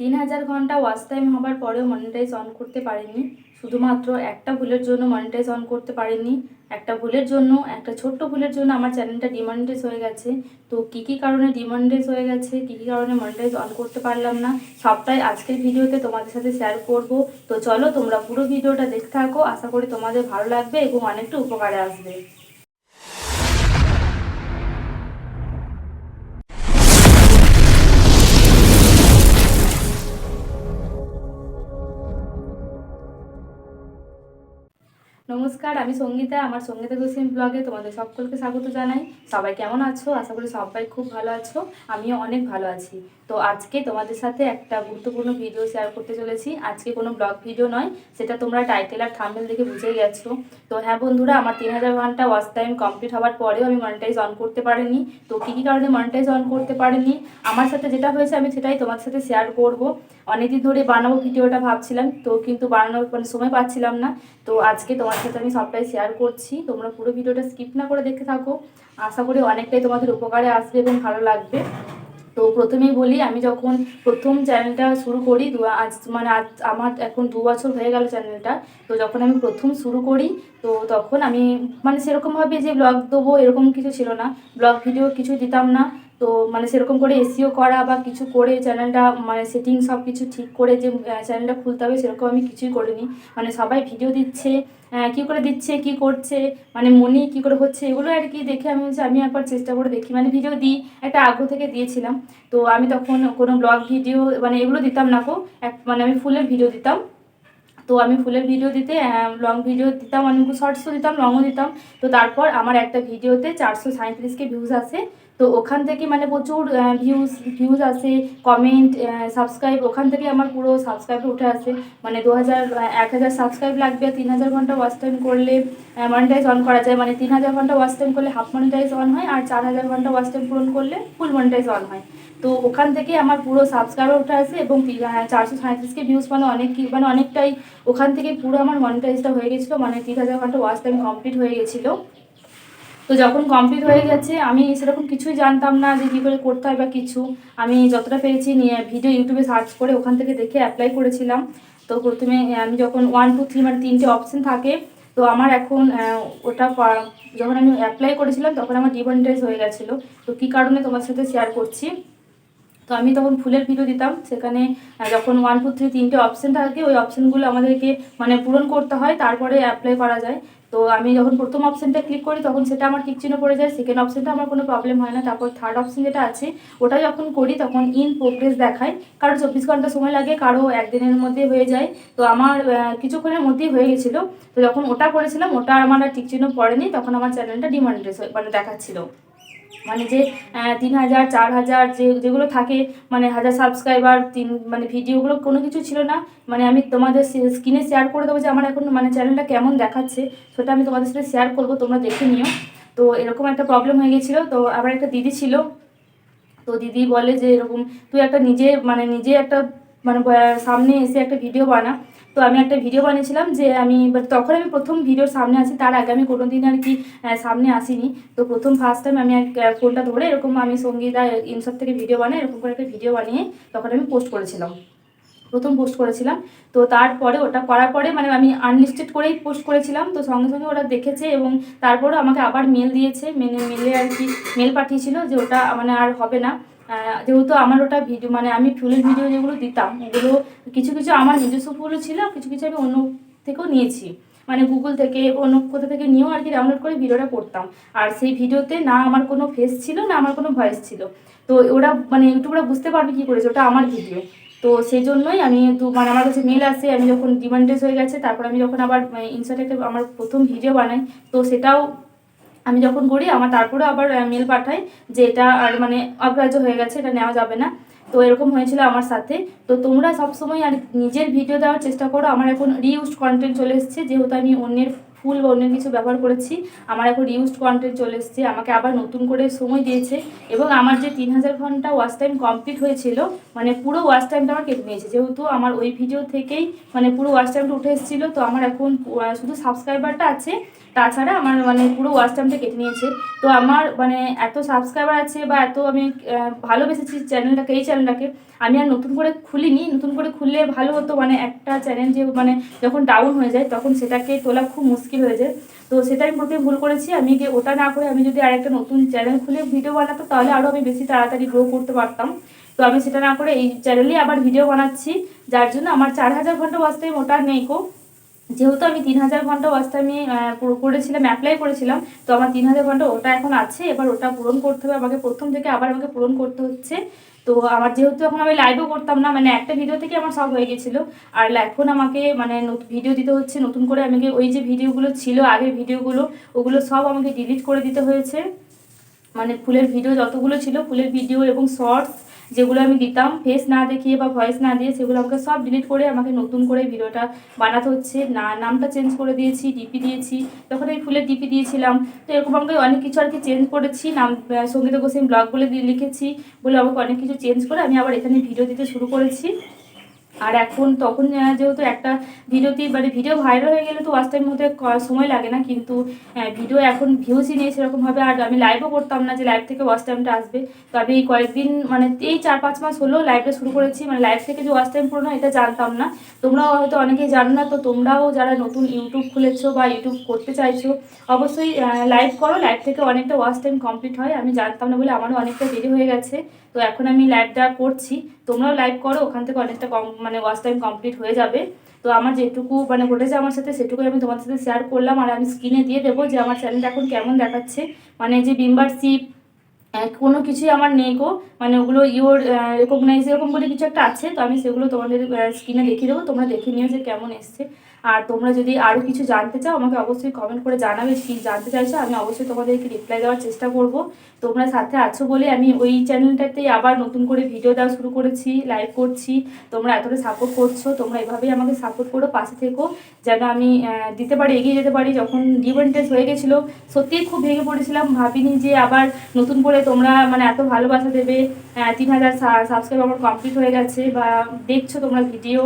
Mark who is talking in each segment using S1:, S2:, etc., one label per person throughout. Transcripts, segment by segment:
S1: তিন হাজার ঘণ্টা ওয়াচ টাইম হবার পরেও মনিটাইজ অন করতে পারিনি শুধুমাত্র একটা ভুলের জন্য মনিটাইজ অন করতে পারিনি একটা ভুলের জন্য, একটা ছোট্ট ভুলের জন্য আমার চ্যানেলটা ডিমনিটাইজ হয়ে গেছে। তো কী কী কারণে ডিমনিটাইজ হয়ে গেছে, কী কী কারণে মনিটাইজ অন করতে পারলাম না, সবটাই আজকের ভিডিওতে তোমাদের সাথে শেয়ার করব। তো চলো তোমরা পুরো ভিডিওটা দেখতে থাকো। আশা করি তোমাদের ভালো লাগবে এবং অনেকটা উপকারে আসবে। নমস্কার, আমি সঙ্গীতা, আমার সঙ্গীতা গোসিম ব্লগে তোমাদের সকলকে স্বাগত জানাই। সবাই কেমন আছো? আশা করি সবাই খুব ভালো আছো, আমিও অনেক ভালো আছি। তো আজকে তোমাদের সাথে একটা গুরুত্বপূর্ণ ভিডিও শেয়ার করতে চলেছি। আজকে কোনো ব্লগ ভিডিও নয়, সেটা তোমরা টাইটেল আর থাম্বনেল দেখে বুঝেই গেছো। তো হ্যাঁ বন্ধুরা, আমার তিন হাজার ঘণ্টা ওয়াচ টাইম কমপ্লিট হওয়ার পরেও আমি মনিটাইজ অন করতে পারিনি। তো কী কী কারণে মনিটাইজ অন করতে পারিনি? আমার সাথে যেটা হয়েছে, আমি সেটাই তোমাদের সাথে শেয়ার করব। অনেকদিন ধরে বানাবো ভিডিওটা ভাবছিলাম, তো কিন্তু বানানোর মানে সময় পাচ্ছিলাম না। তো আজকে তোমার সাথে আমি সবটাই শেয়ার করছি। তোমরা পুরো ভিডিওটা স্কিপ না করে দেখতে থাকো। আশা করি অনেকটাই তোমাদের উপকারে আসবে এবং ভালো লাগবে। তো প্রথমেই বলি, আমি যখন প্রথম চ্যানেলটা শুরু করি, দু আজ মানে আজ আমার এখন দু বছর হয়ে গেল চ্যানেলটা তো যখন আমি প্রথম শুরু করি, তো তখন আমি মানে সেরকমভাবে যে ব্লগ দেবো এরকম কিছু ছিল না। ব্লগ ভিডিও কিছু দিতাম না। তো মানে সেরকম করে এসিও করা বা কিছু করে চ্যানেলটা মানে সেটিং সব কিছু ঠিক করে যে চ্যানেলটা খুলতে হবে সেরকম আমি কিছুই করিনি। মানে সবাই ভিডিও দিচ্ছে কি করে দিচ্ছে, কি করছে মানে মনি কি করে হচ্ছে, এগুলো আর কি দেখে আমি হচ্ছে, আমি একবার চেষ্টা করে দেখি। মানে ভিডিও দিই, একটা আগ্রহ থেকে দিয়েছিলাম। তো আমি তখন কোনো ব্লগ ভিডিও মানে এগুলো দিতাম না কো এক মানে আমি ফুলের ভিডিও দিতাম। তো আমি ফুলের ভিডিও দিতে লং ভিডিও দিতাম, অনেক শর্টসও দিতাম লংও দিতাম। তো তারপর আমার একটা ভিডিওতে চারশো সাঁত্রিশকে ভিউজ আসে। তো ওখান থেকে মানে প্রচুর ভিউজ ভিউজ আসে কমেন্ট সাবস্ক্রাইব ওখান থেকে আমার পুরো সাবস্ক্রাইব উঠে আসে। মানে দু হাজার এক হাজার সাবস্ক্রাইব লাগবে তিন হাজার ঘণ্টা ওয়াচ টাইম করলে মনিটাইজ অন করা যায়। মানে তিন হাজার ঘণ্টা ওয়াচ টাইম করলে হাফ মনিটাইজ অন হয়, আর চার হাজার ঘণ্টা ওয়াচ টাইম পূরণ করলে ফুল মনিটাইজ অন হয়। তো ওখান থেকে আমার পুরো সাবস্ক্রাইবার উঠে আসে এবং চারশো সাঁত্রিশকে ভিউজ মানে অনেক মানে অনেকটাই ওখান থেকে পুরো আমার মনিটাইজটা হয়ে গেছিল। মানে তিন হাজার ঘণ্টা ওয়াচ টাইম কমপ্লিট হয়ে গেছিল। তো যখন কমপ্লিট হয়ে গেছে, আমি সেরকম কিছুই জানতাম না যে কী করে করতে হয় বা কিছু। আমি যতটা পেরেছি নিয়ে ভিডিও ইউটিউবে সার্চ করে ওখান থেকে দেখে অ্যাপ্লাই করেছিলাম। তো প্রথমে আমি যখন ওয়ান টু থ্রি মানে তিনটে অপশান থাকে, তো আমার এখন ওটা যখন আমি অ্যাপ্লাই করেছিলাম, তখন আমার ডিমনিটাইজ হয়ে গেছিল। তো কী কারণে তোমার সাথে শেয়ার করছি? তো আমি তখন ফুলের ভিডিও দিতাম, সেখানে যখন ওয়ান টু থ্রি তিনটে অপশান থাকে, ওই অপশনগুলো আমাদেরকে মানে পূরণ করতে হয়, তারপরে অ্যাপ্লাই করা যায়। তো আমি যখন প্রথম অপশনটা ক্লিক করি, তখন সেটা আমার ঠিক চিহ্ন পড়ে যায়। সেকেন্ড অপশনটা আমার কোনো প্রবলেম হয় না। তারপর থার্ড অপশন যেটা আছে, ওটা যখন করি, তখন ইন প্রোগ্রেস দেখায়। কারও চব্বিশ ঘণ্টা সময় লাগে, কারও একদিনের মধ্যে হয়ে যায়। তো আমার কিছুক্ষণের মধ্যেই হয়ে গেছিল। তো যখন ওটা করেছিলাম, ওটা আমার আর ঠিক চিহ্ন পড়েনি। তখন আমার চ্যানেলটা ডিমনিটাইজ মানে দেখাচ্ছিল। মানে যে তিন হাজার চার হাজার যে, যেগুলো থাকে মানে হাজার সাবস্ক্রাইবার তিন মানে ভিডিওগুলো কোনো কিছু ছিল না। মানে আমি তোমাদের স্ক্রিনে শেয়ার করে দেবো যে আমার এখন মানে চ্যানেলটা কেমন দেখাচ্ছে, সেটা আমি তোমাদের সাথে শেয়ার করব, তোমরা দেখে নিও। তো এরকম একটা প্রবলেম হয়ে গেছিল। তো আবার একটা দিদি ছিল। তো দিদি বলে যে এরকম, তুই একটা নিজে মানে নিজে একটা মানে সামনে এসে একটা ভিডিও বানা। তো আমি একটা ভিডিও বানিয়েছিলাম যে আমি তখন আমি প্রথম ভিডিওর সামনে আছি তার আগে আমি কোনো দিন আর কি সামনে আসিনি। তো প্রথম ফার্স্ট টাইম আমি ফোনটা ধরে এরকম আমি সঙ্গীতা ইনসব থেকে ভিডিও বানাই, এরকম করে একটা ভিডিও বানিয়ে তখন আমি পোস্ট করেছিলাম। প্রথম পোস্ট করেছিলাম। তো তারপরে ওটা করার পরে মানে আমি আনলিস্টেড করেই পোস্ট করেছিলাম। তো সঙ্গে সঙ্গে ওরা দেখেছে এবং তারপরে আমাকে আবার মেল দিয়েছে। মেনে মেলে আর কি মেল পাঠিয়েছিল যে ওটা মানে আর হবে না। যেহেতু আমার ওটা ভিডিও মানে আমি ফুলের ভিডিও যেগুলো দিতাম ওগুলো কিছু কিছু আমার নিজস্ব ফুলও ছিল, কিছু কিছু আমি অন্য থেকেও নিয়েছি। মানে গুগল থেকে, অন্য কোথা থেকে নিয়েও আর কি ডাউনলোড করে ভিডিওটা করতাম। আর সেই ভিডিওতে না আমার কোনো ফেস ছিল, না আমার কোনো ভয়েস ছিল। তো ওরা মানে ইউটিউবরা বুঝতে পারবে কী করেছে, ওটা আমার ভিডিও তো সেই জন্যই আমি তো মানে আমার কাছে মেল আসে, আমি যখন ডিমান্ডেস হয়ে গেছে, তারপর আমি যখন আবার ইনস্টাতে একটা আমার প্রথম ভিডিও বানাই, তো সেটাও আমি যখন করি, আমার তারপরে আবার মেল পাঠাই যে এটা আর মানে অগ্রাহ্য হয়ে গেছে, এটা নেওয়া যাবে না। তো এরকম হয়েছিল আমার সাথে। তো তোমরা সবসময় আর নিজের ভিডিও দেওয়ার চেষ্টা করো। আমার এখন রিউজ কন্টেন্ট চলে এসেছে। যেহেতু আমি অন্যের ফুল বা অন্য কিছু ব্যবহার করেছি, আমার এখন ইউজড কন্টেন্ট চলে এসেছে, আমাকে আবার নতুন করে সময় দিয়েছে এবং আমার যে তিন হাজার ঘণ্টা ওয়াচ টাইম কমপ্লিট হয়েছিল মানে পুরো ওয়াচ টাইমটা আমার কেটে নিয়েছে। যেহেতু আমার ওই ভিডিও থেকেই মানে পুরো ওয়াচ টাইমটা উঠে এসেছিল, তো আমার এখন শুধু সাবস্ক্রাইবারটা আছে, তাছাড়া আমার মানে পুরো ওয়াচ টাইমটা কেটে নিয়েছে। তো আমার মানে এত সাবস্ক্রাইবার আছে বা এত আমি ভালোবেসেছি চ্যানেলটাকে এই চ্যানেলটাকে আমি আর নতুন করে খুলিনি। নতুন করে খুললে ভালো হতো মানে একটা চ্যানেল যে মানে যখন ডাউন হয়ে যায়, তখন সেটাকে তোলা খুব মুশকিল হয়ে যায় তো সেটা আমি প্রথমে ভুল করেছি। আমি যে ওটা না করে আমি যদি আরেকটা নতুন চ্যানেল খুলে ভিডিও বানাতাম তাহলে আরও আমি বেশি তাড়াতাড়ি গ্রো করতে পারতাম। তো আমি সেটা না করে এই চ্যানেলেই আবার ভিডিও বানাচ্ছি, যার জন্য আমার চার হাজার ঘণ্টা ওয়াচ ওটা নেই কো যেহেতু আমি তিন হাজার ঘণ্টা ওয়াচটা আমি করেছিলাম অ্যাপ্লাই করেছিলাম, তো আমার তিন হাজার ঘণ্টা ওটা এখন আছে। এবার ওটা পূরণ করতে হবে। আমাকে প্রথম থেকে আবার আমাকে পূরণ করতে হচ্ছে। তো আমার যেহেতু এখন আমি লাইভও করতাম না মানে একটা ভিডিও থেকে আমার সব হয়ে গেছিল। আর এখন আমাকে মানে ভিডিও দিতে হচ্ছে, নতুন করে আমাকে ওই যে ভিডিওগুলো ছিল, আগের ভিডিওগুলো ওগুলো সব আমাকে ডিলিট করে দিতে হয়েছে। মানে ফুলের ভিডিও যতগুলো ছিল, ফুলের ভিডিও এবং শর্টস যেগুলো আমি দিতাম ফেস না দেখিয়ে বা ভয়েস না দিয়ে সেগুলো আমাকে সব ডিলিট করে আমাকে নতুন করে ভিডিওটা বানাতে হচ্ছে। না, নামটা চেঞ্জ করে দিয়েছি ডিপি দিয়েছি, তখন আমি ফুলের ডিপি দিয়েছিলাম। তো এরকম আমাকে অনেক কিছু আর কি চেঞ্জ করেছি। নাম সংগীত গোস্বামী ব্লগ বলে লিখেছি বলে আমাকে অনেক কিছু চেঞ্জ করে আমি আবার এখানে ভিডিও দিতে শুরু করেছি। আর এখন তখন যেহেতু একটা ভিডিওতে মানে ভিডিও ভাইরাল হয়ে গেলে তো ওয়াচ টাইম ক- সময় লাগে না, কিন্তু ভিডিও এখন ভিউজই নেই সেরকমভাবে আর আমি লাইভও করতাম না যে লাইভ থেকে ওয়াচ টাইমটা আসবে। তো আমি কয়েকদিন মানে এই চার পাঁচ মাস হলেও লাইভটা শুরু করেছি। মানে লাইভ থেকে যে ওয়াচ টাইম হয়, এটা জানতাম না। তোমরাও হয়তো অনেকেই জানো না, তো তোমরাও যারা নতুন ইউটিউব খুলেছো বা ইউটিউব করতে চাইছো, অবশ্যই লাইভ করো। লাইভ থেকে অনেকটা ওয়াচ টাইম কমপ্লিট হয়। আমি জানতাম না বলে আমারও অনেকটা দেরি হয়ে গেছে। তো এখন আমি লাইভটা করছি। তোমরাও লাইভ করো, ওখান থেকে অনেকটা কম মানে ওয়াচ টাইম কমপ্লিট হয়ে যাবে। তো আমার যেটুকু মানে ঘটেছে আমার সাথে সেটুকু আমি তোমার সাথে শেয়ার করলাম আর আমি স্ক্রিনে দিয়ে দেবো যে আমার চ্যানেলটা এখন কেমন দেখাচ্ছে। মানে যে মেম্বারশিপ কোনো কিছুই আমার নেই গো। মানে ওগুলো ইওর রেকগনাইজ এরকম বলে কিছু একটা আছে, তো আমি সেগুলো তোমাদের স্ক্রিনে দেখিয়ে দেবো। তোমরা দেখে নিও যে কেমন এসছে। আর তোমরা যদি আরও কিছু জানতে চাও, আমাকে অবশ্যই কমেন্ট করে জানাবে। কি জানতে চাইছো, আমি অবশ্যই তোমাদেরকে রিপ্লাই দেওয়ার চেষ্টা করব। তোমরা সাথে আছো বলে আমি ওই চ্যানেলটাতেই আবার নতুন করে ভিডিও দেওয়া শুরু করেছি লাইভ করছি। তোমরা এতটা সাপোর্ট করছ, তোমরা এভাবেই আমাকে সাপোর্ট করো, পাশে থেকো। যেন আমি দিতে পারি, এগিয়ে যেতে পারি। যখন ডিভেন্টেজ হয়ে গেছিল, সত্যিই খুব ভেঙে পড়েছিলাম। ভাবিনি যে আবার নতুন করে তোমরা মানে এত ভালোবাসা দেবে। তিন হাজার সাবস্ক্রাইব আমার কমপ্লিট হয়ে গেছে বা দেখছ তোমরা ভিডিও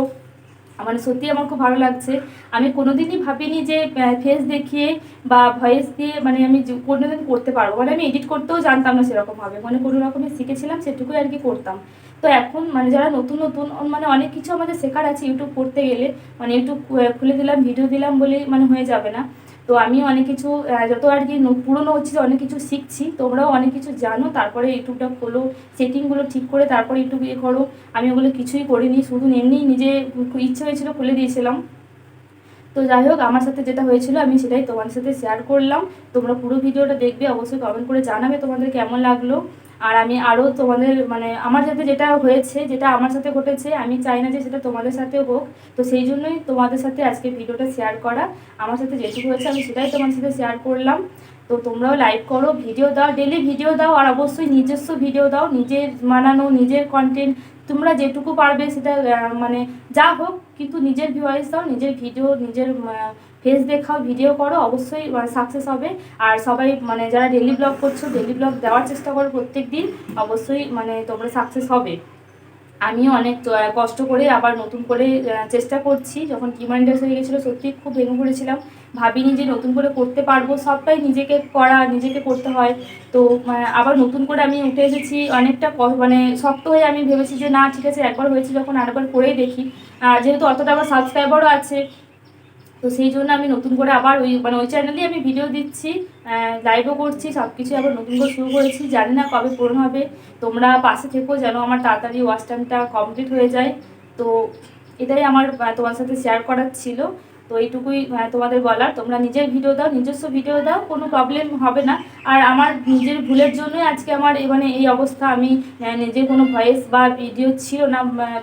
S1: মানে সত্যি আমার খুব ভালো লাগছে। আমি কোনোদিনই ভাবিনি যে ফেস দেখিয়ে বা ভয়েস দিয়ে মানে আমি কোনোদিন করতে পারব। মানে আমি এডিট করতেও জানতাম না সেরকমভাবে। মানে কোনো রকমে শিখেছিলাম, সেটুকুই আর কি করতাম। তো এখন মানে যারা নতুন নতুন মানে অনেক কিছু আমাদের শেখার আছে ইউটিউব করতে গেলে। মানে ইউটিউব খুলে দিলাম ভিডিও দিলাম বলে মানে হয়ে যাবে না। তো আমি অনেক কিছু যত আর কি পুরনো হচ্ছে, অনেক কিছু শিখছি। তোমরাও অনেক কিছু জানো, তারপরে ইউটিউবটা খোলো সেটিংগুলো ঠিক করে তারপরে ইউটিউব ইয়ে করো। আমি ওগুলো কিছুই করিনি, শুধু এমনি নিজে ইচ্ছে হয়েছিল খুলে দিয়েছিলাম। তো যাই হোক, আমার সাথে যেটা হয়েছিল, আমি সেটাই তোমাদের সাথে শেয়ার করলাম। তোমরা পুরো ভিডিওটা দেখবে, অবশ্যই কমেন্ট করে জানাবে তোমাদের কেমন লাগল। আর আমি আরও তোমাদের মানে আমার সাথে যেটা হয়েছে, যেটা আমার সাথে ঘটেছে, আমি চাই না যে সেটা তোমাদের সাথেও হোক। তো সেই জন্যই তোমাদের সাথে আজকে ভিডিওটা শেয়ার করা। আমার সাথে যেটুকু হয়েছে, আমি সেটাই তোমার সাথে শেয়ার করলাম। তো তোমরাও লাইক করো ভিডিও দাও ডেলি ভিডিও দাও, আর অবশ্যই নিজস্ব ভিডিও দাও, নিজের মানানো নিজের কন্টেন্ট তোমরা যেটুকু পারবে সেটা মানে যা হোক, কিন্তু নিজের ভয়েস দাও, নিজের ভিডিও নিজের ফেস দেখাও ভিডিও করো, অবশ্যই সাকসেস হবে। আর সবাই মানে যারা ডেলি ব্লগ করছ ডেলি ব্লগ দেওয়ার চেষ্টা করো প্রত্যেক দিন অবশ্যই মানে তোমরা সাকসেস হবে। আমিও অনেক কষ্ট করে আবার নতুন করে চেষ্টা করছি। যখন ডিমান্ডাস হয়ে গেছিল সত্যিই খুব ভেঙে পড়েছিলাম। ভাবিনি যে নতুন করে করতে পারব। সবটাই নিজেকে করা, নিজেকে করতে হয়। তো আবার নতুন করে আমি উঠে এসেছি। অনেকটা মানে শক্ত হয়ে আমি ভেবেছি যে, না, ঠিক আছে, একবার হয়েছে যখন আরেকবার করেই দেখি। যেহেতু অতটা আমার সাবস্ক্রাইবারও আছে তো সেই জন্য আমি নতুন করে আবার ওই মানে ওই চ্যানেলেই আমি ভিডিও দিচ্ছি লাইভও করছি সব কিছু আবার নতুন করে শুরু করেছি। জানি না কবে পূরণ হবে। তোমরা পাশে থেকো যেন আমার তাড়াতাড়ি ওয়াচ টাইমটা কমপ্লিট হয়ে যায়। তো এটাই আমার তোমার সাথে শেয়ার করার ছিল। তো এইটুকুই তোমাদের বলার। তোমরা নিজের ভিডিও দাও, নিজস্ব ভিডিও দাও, কোনো প্রবলেম হবে না। আর আমার নিজের ভুলের জন্যই আজকে আমার মানে এই অবস্থা। আমি নিজের কোনো ভয়েস বা ভিডিও ছিল না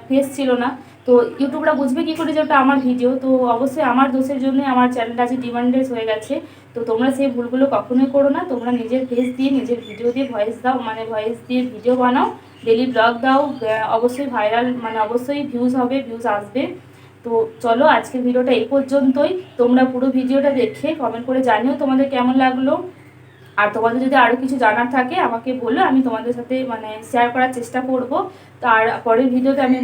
S1: ফেস ছিল না। তো ইউটিউবরা বুঝবে কি করে যে ওটা আমার ভিডিও। তো অবশ্যই আমার দোষের জন্য আমার চ্যানেলটা আজকে ডিমান্ডেস হয়ে গেছে। তো তোমরা সেই ভুলগুলো কখনোই করো না। তোমরা নিজের ফেস দিয়ে, নিজের ভিডিও দিয়ে ভয়েস দাও মানে ভয়েস দিয়ে ভিডিও বানাও। ডেলি ব্লগ দাও অবশ্যই ভাইরাল মানে অবশ্যই ভিউজ হবে ভিউজ আসবে। তো চলো আজকের ভিডিওটা এই পর্যন্তই। তোমরা পুরো ভিডিওটা দেখে কমেন্ট করে জানিও তোমাদের কেমন লাগল। আর তোমাদের যদি আরও কিছু জানার থাকে, আমাকে বলো, আমি তোমাদের সাথে মানে শেয়ার করার চেষ্টা করব। তার পরের ভিডিওতে আমি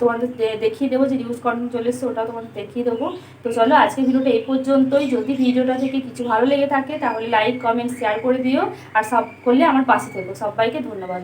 S1: তোমাদের দেখিয়ে দেবো যে নিউজ কন্টেন্ট চলে এসছে, ওটাও তোমাদের দেখিয়ে দেবো। তো চলো আজকে ভিডিওটা এই পর্যন্তই। যদি ভিডিওটা থেকে কিছু ভালো লেগে থাকে, তাহলে লাইক কমেন্ট শেয়ার করে দিও। আর সব করলে আমার পাশে থেকো। সবাইকে ধন্যবাদ।